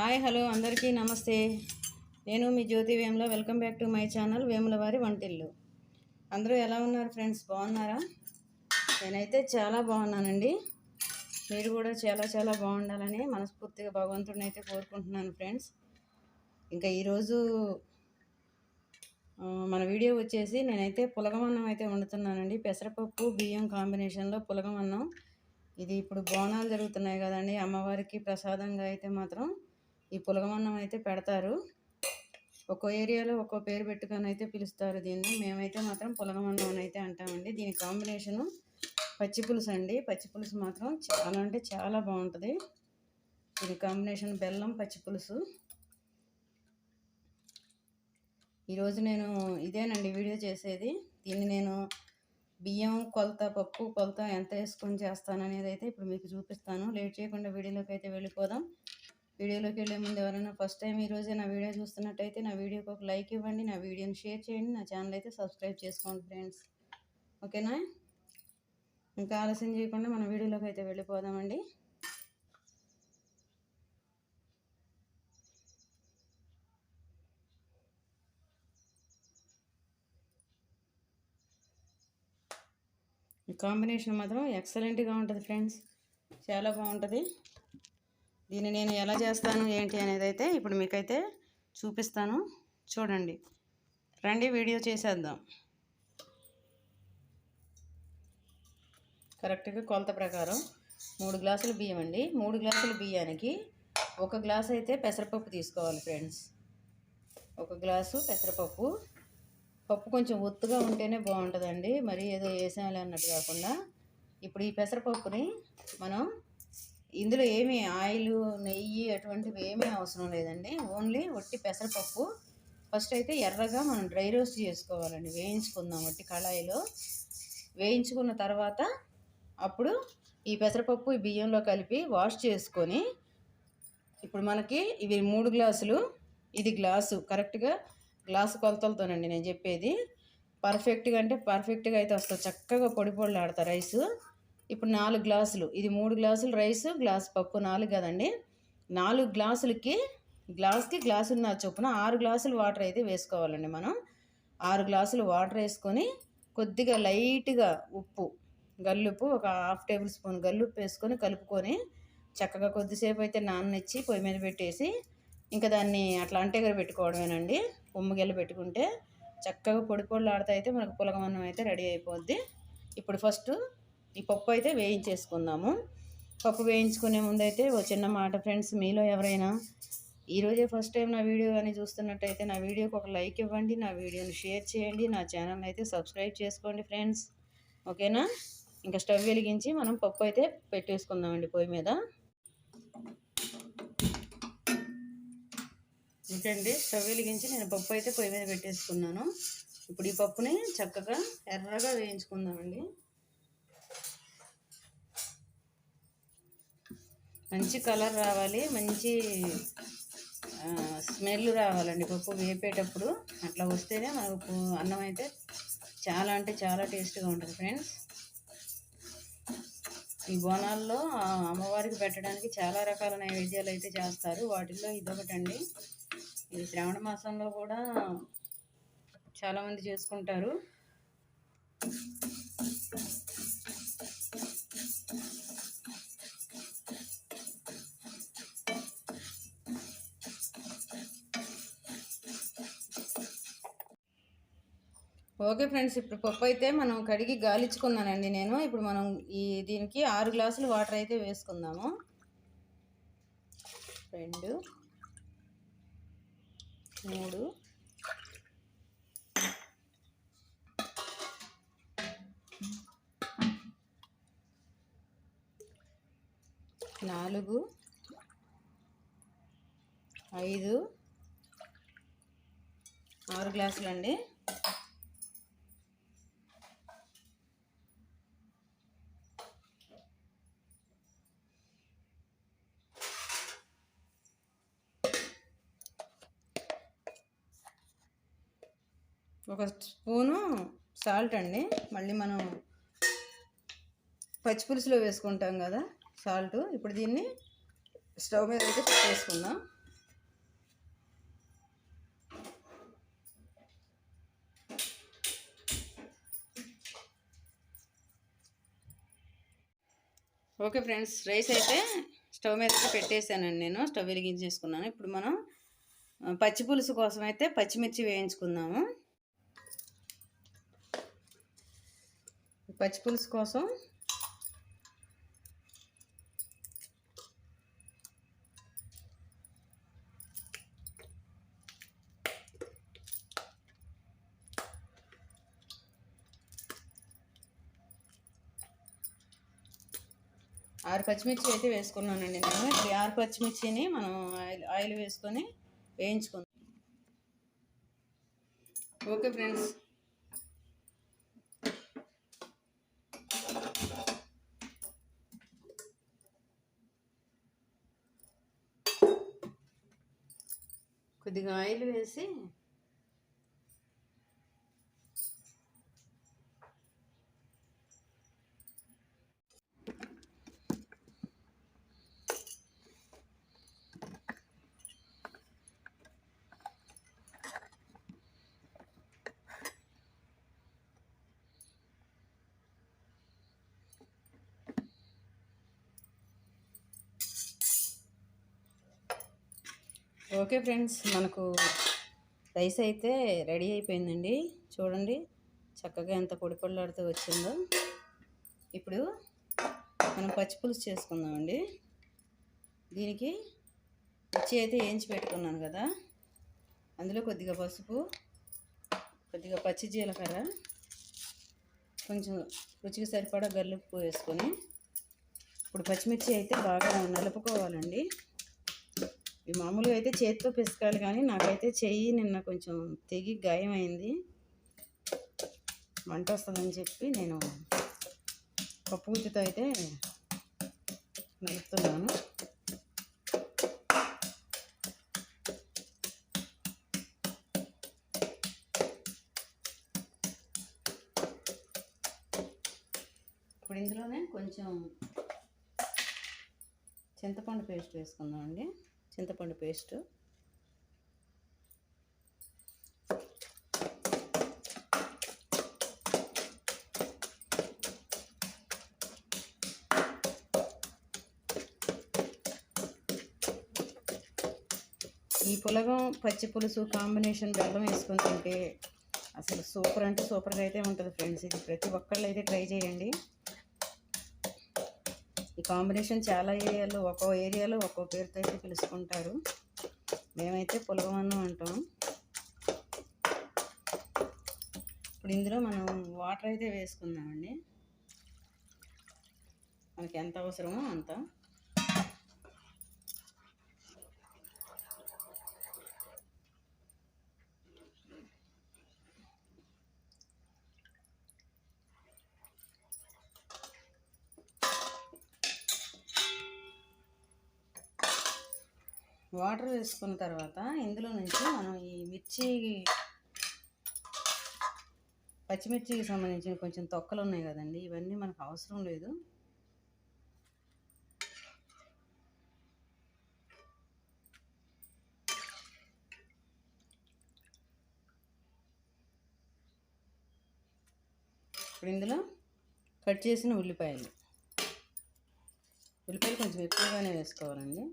Hi hello అందరికీ నమస్తే. నేను మీ Jyothi Vemula welcome back to my channel Vemula వారి వంటిల్లు. అందరూ ఎలా ఉన్నారు ఫ్రెండ్స్? బాగున్నారా? నేనైతే చాలా బాగున్నానండి. మీరు కూడా చాలా చాలా బాగుండాలని మనస్ఫూర్తిగా భగవంతుడిని అయితే కోరుకుంటున్నాను ఫ్రెండ్స్. ఇంకా ఈరోజు మన వీడియో వచ్చేసి నేనైతే పులగమన్నం అయితే వండుతున్నానండి. పెసరపప్పు బియ్యం కాంబినేషన్లో పులగమన్నం. ఇది ఇప్పుడు బోనాలు జరుగుతున్నాయి కదండి. అమ్మవారికి ప్రసాదంగా అయితే మాత్రం ఈ పులగమన్నం అయితే పెడతారు. ఒక్కో ఏరియాలో ఒక్కో పేరు పెట్టుకొని అయితే పిలుస్తారు దీన్ని. మేమైతే మాత్రం పులగమన్నం అని అయితే అంటామండి. దీని కాంబినేషను పచ్చి పులుసు అండి. పచ్చిపులుసు మాత్రం చాలా అంటే చాలా బాగుంటుంది. దీని కాంబినేషన్ బెల్లం పచ్చిపులుసు ఈరోజు నేను ఇదేనండి వీడియో చేసేది. దీన్ని నేను బియ్యం కొలత పప్పు కొలత ఎంత వేసుకొని చేస్తాను అనేది అయితే ఇప్పుడు మీకు చూపిస్తాను. లేట్ చేయకుండా వీడియోలోకి అయితే వెళ్ళిపోదాం. వీడియోలోకి వెళ్ళే ముందు ఎవరైనా ఫస్ట్ టైం ఈరోజే నా వీడియో చూస్తున్నట్టయితే నా వీడియోకి ఒక లైక్ ఇవ్వండి నా వీడియోని షేర్ చేయండి నా ఛానల్ అయితే సబ్స్క్రైబ్ చేసుకోండి ఫ్రెండ్స్ ఓకేనా ఇంకా ఆలస్యం చేయకుండా మన వీడియోలోకి అయితే వెళ్ళిపోదామండి. కాంబినేషన్ మాత్రం ఎక్సలెంట్గా ఉంటుంది ఫ్రెండ్స్ చాలా బాగుంటుంది. దీన్ని నేను ఎలా చేస్తాను ఏంటి అనేది అయితే ఇప్పుడు మీకైతే చూపిస్తాను. చూడండి. రండి వీడియో చేసేద్దాం. కరెక్ట్గా కొలత ప్రకారం మూడు గ్లాసులు బియ్యం అండి. మూడు గ్లాసుల బియ్యానికి ఒక గ్లాస్ అయితే పెసరపప్పు తీసుకోవాలి ఫ్రెండ్స్. ఒక గ్లాసు పెసరపప్పు. పప్పు కొంచెం ఒత్తుగా ఉంటేనే బాగుంటుందండి. మరి ఏదో వేసాలి అన్నట్టు కాకుండా. ఇప్పుడు ఈ పెసరపప్పుని మనం ఇందులో ఏమీ ఆయిల్ నెయ్యి అటువంటివి ఏమీ అవసరం లేదండి. ఓన్లీ ఒట్టి పెసరపప్పు. ఫస్ట్ అయితే ఎర్రగా మనం డ్రై రోస్ట్ చేసుకోవాలండి. వేయించుకుందాం ఒట్టి కళాయిలో. వేయించుకున్న తర్వాత అప్పుడు ఈ పెసరపప్పు ఈ బియ్యంలో కలిపి వాష్ చేసుకొని ఇప్పుడు మనకి ఇవి మూడు గ్లాసులు ఇది గ్లాసు. కరెక్ట్గా గ్లాసు కొలతలతోనండి నేను చెప్పేది. పర్ఫెక్ట్గా అంటే పర్ఫెక్ట్గా అయితే వస్తుంది చక్కగా పొడి పొడిలు ఆడతా రైసు. ఇప్పుడు నాలుగు గ్లాసులు. ఇది మూడు గ్లాసులు రైస్ గ్లాస్ పప్పు నాలుగు కదండి. నాలుగు గ్లాసులకి గ్లాస్కి గ్లాసున్న చొప్పున ఆరు గ్లాసులు వాటర్ అయితే వేసుకోవాలండి మనం. ఆరు గ్లాసులు వాటర్ వేసుకొని కొద్దిగా లైట్గా ఉప్పు గల్లుప్పు ఒక హాఫ్ టేబుల్ స్పూన్ గల్లుప్పు వేసుకొని కలుపుకొని చక్కగా కొద్దిసేపు అయితే నాననిచ్చి పొయ్యి మీద పెట్టేసి ఇంకా దాన్ని అట్లా అంటేగా పెట్టుకోవడమేనండి. ఉమ్మగిల్ల పెట్టుకుంటే చక్కగా పొడి పొడులు ఆడితే అయితే మనకు పులగమన్నం అయితే రెడీ అయిపోద్ది. ఇప్పుడు ఫస్ట్ ఈ పప్పు అయితే వేయించేసుకుందాము. పప్పు వేయించుకునే ముందు అయితే ఓ చిన్న మాట ఫ్రెండ్స్ మీలో ఎవరైనా ఈరోజే ఫస్ట్ టైం నా వీడియో కానీ చూస్తున్నట్టయితే నా వీడియోకి ఒక లైక్ ఇవ్వండి నా వీడియోని షేర్ చేయండి నా ఛానల్ అయితే సబ్స్క్రైబ్ చేసుకోండి ఫ్రెండ్స్. ఓకేనా? ఇంకా స్టవ్ వెలిగించి మనం పప్పు అయితే పెట్టేసుకుందామండి పొయ్యి మీద. ఇంకండి స్టవ్ వెలిగించి నేను పప్పు అయితే పొయ్యి మీద పెట్టేసుకున్నాను. ఇప్పుడు ఈ పప్పుని చక్కగా ఎర్రగా వేయించుకుందామండి. మంచి కలర్ రావాలి మంచి స్మెల్ రావాలండి పప్పు వేపేటప్పుడు. అట్లా వస్తేనే మనకు అన్నం అయితే చాలా అంటే చాలా టేస్ట్గా ఉంటుంది ఫ్రెండ్స్. ఈ బోనాల్లో అమ్మవారికి పెట్టడానికి చాలా రకాల నైవేద్యాలు అయితే చేస్తారు. వాటిల్లో ఇదొకటండి. ఇది శ్రావణ మాసంలో కూడా చాలామంది చేసుకుంటారు. ఓకే ఫ్రెండ్స్ ఇప్పుడు పప్పు అయితే మనం కడిగి గాలించుకున్నానండి నేను. ఇప్పుడు మనం ఈ దీనికి ఆరు గ్లాసులు వాటర్ అయితే వేసుకుందాము. రెండు మూడు నాలుగు ఐదు ఆరు గ్లాసులు అండి ఒక స్పూను సాల్ట్ అండి. మళ్ళీ మనం పచ్చిపులుసులో వేసుకుంటాం కదా సాల్ట్. ఇప్పుడు దీన్ని స్టవ్ మీద అయితే పెట్టేసుకుందాం ఓకే ఫ్రెండ్స్ రైస్ అయితే స్టవ్ మీద పెట్టేశానండి నేను. స్టవ్ వెలిగించేసుకున్నాను. ఇప్పుడు మనం పచ్చి పులుసు కోసం అయితే పచ్చిమిర్చి వేయించుకుందాము. పచ్చి పులుసు కోసం ఆరు పచ్చిమిర్చి అయితే వేసుకున్నానండి నేను. ఇప్పుడు ఈ ఆరు పచ్చిమిర్చిని మనం ఆయిల్ ఆయిల్ వేసుకొని వేయించుకుందాం. ఓకే ఫ్రెండ్స్ కొద్దిగా ఆయిల్ వేసి ఓకే ఫ్రెండ్స్ మనకు రైస్ అయితే రెడీ అయిపోయిందండి. చూడండి చక్కగా ఎంత పొడి పొడిలాడుతూ వచ్చిందో. ఇప్పుడు మనం పచ్చి పులుసు చేసుకుందామండి. దీనికి మిర్చి అయితే వేయించి పెట్టుకున్నాను కదా. అందులో కొద్దిగా పసుపు కొద్దిగా పచ్చి జీలకర్ర కొంచెం రుచికి సరిపడా గల్లుప్పు వేసుకొని ఇప్పుడు పచ్చిమిర్చి అయితే బాగా నలుపుకోవాలండి. మామూలుగా అయితే చేతితో పిసకాలి కానీ నాకైతే చెయ్యి నిన్న కొంచెం తెగి గాయం అయింది మంట వస్తుందని చెప్పి నేను పప్పు గుత్తితో అయితే నలుపుతున్నాను. ఇప్పుడు ఇందులోనే కొంచెం చింతపండు పేస్ట్ వేసుకుందామండి. చింతపండు పేస్ట్. ఈ పులగం పచ్చి పులుసు కాంబినేషన్ బెల్లం వేసుకొని తింటే అసలు సూపర్ అంటే సూపర్గా అయితే ఉంటుంది ఫ్రెండ్స్. ఇది ప్రతి ఒక్కళ్ళు అయితే ట్రై చేయండి. కాంబినేషన్ చాలా ఏరియాలో ఒక్కో ఏరియాలో ఒక్కో పేరుతో అయితే పిలుచుకుంటారు. మేమైతే పులగమన్నం అంటాం. ఇప్పుడు ఇందులో మనం వాటర్ అయితే వేసుకుందామండి. మనకి ఎంత అవసరమో అంత. వాటర్ వేసుకున్న తర్వాత ఇందులో నుంచి మనం ఈ మిర్చి పచ్చిమిర్చికి సంబంధించిన కొంచెం తొక్కలు ఉన్నాయి కదండి ఇవన్నీ మనకు అవసరం లేదు. ఇప్పుడు ఇందులో కట్ చేసిన ఉల్లిపాయలు. ఉల్లిపాయలు కొంచెం ఎక్కువగానే వేసుకోవాలండి.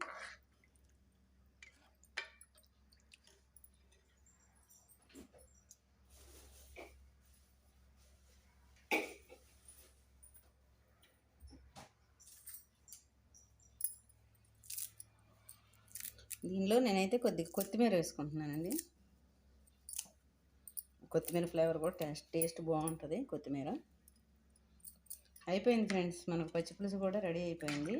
దీనిలో నేనైతే కొద్దిగా కొత్తిమీర వేసుకుంటున్నానండి. కొత్తిమీర ఫ్లేవర్ కూడా టేస్ట్ టేస్ట్ బాగుంటుంది కొత్తిమీర. అయిపోయింది ఫ్రెండ్స్ మనకు పచ్చిపులుసు కూడా రెడీ అయిపోయింది.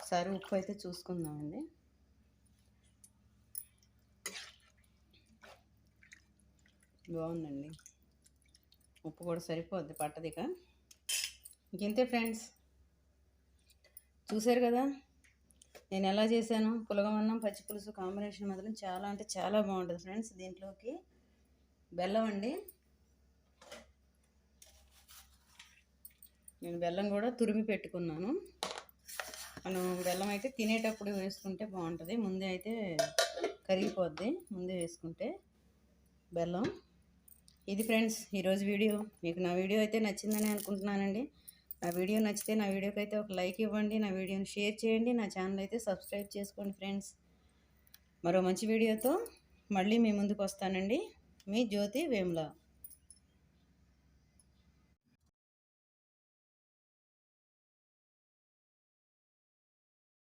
ఒకసారి ఉప్పు అయితే చూసుకుందామండి. బాగుందండి. ఉప్పు కూడా సరిపోద్ది పట్టదిక ఇంకెంతే ఫ్రెండ్స్. చూశారు కదా? నేను ఎలా చేశాను? పులగమన్నం పచ్చి పులుసు కాంబినేషన్ మాత్రం చాలా అంటే చాలా బాగుంటుంది ఫ్రెండ్స్ దీంట్లోకి. బెల్లం అండి. నేను బెల్లం కూడా తురిమి పెట్టుకున్నాను. మనం బెల్లం అయితే తినేటప్పుడు వేసుకుంటే బాగుంటుంది. ముందే అయితే కరిగిపోద్ది ముందే వేసుకుంటే బెల్లం. ఇది ఫ్రెండ్స్ ఈరోజు వీడియో. మీకు నా వీడియో అయితే నచ్చిందని అనుకుంటున్నానండి. నా వీడియో నచ్చితే నా వీడియోకి అయితే ఒక లైక్ ఇవ్వండి నా వీడియోని షేర్ చేయండి నా ఛానల్ అయితే సబ్స్క్రైబ్ చేసుకోండి ఫ్రెండ్స్. మరో మంచి వీడియోతో మళ్ళీ మీ ముందుకు వస్తానండి. మీ జ్యోతి వేముల.